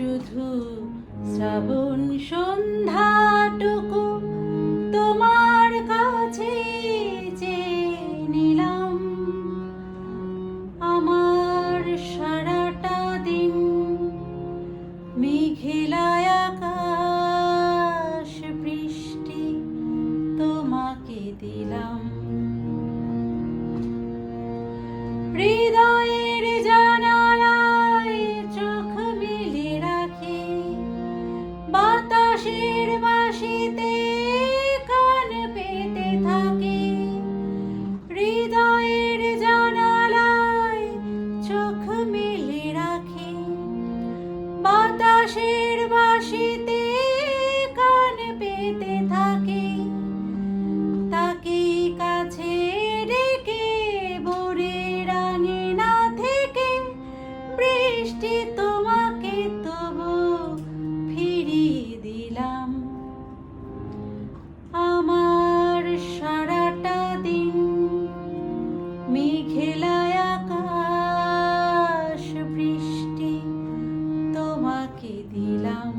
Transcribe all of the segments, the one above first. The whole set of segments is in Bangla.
শুধু শ্রাবণ সন্ধ্যাটুকু তোমার কাছে যে নিলাম। আমার সারাটা দিন মেঘেলায় আকাশ বৃষ্টি তোমাকে দিলাম। বাতাসের বাসিতে কান পেতে থাকি। হৃদয়ের জানালায় চোখ মেলে রাখি। বাতাসের বাসিতে দিলাম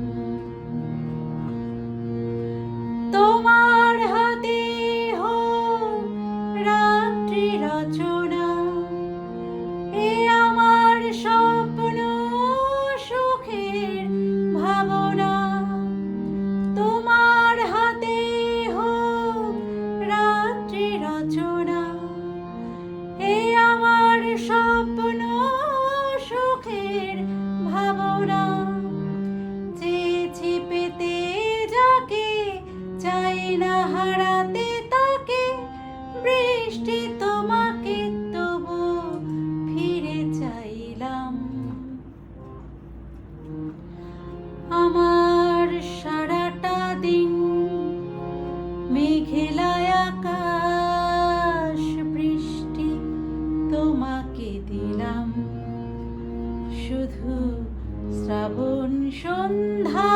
বৃষ্টি তোমাকে তবু ফিরে চাইলাম। আমার সারাটা দিন মেঘেলায় আকাশ বৃষ্টি তোমাকে দিলাম। শুধু শ্রাবণ সন্ধ্যা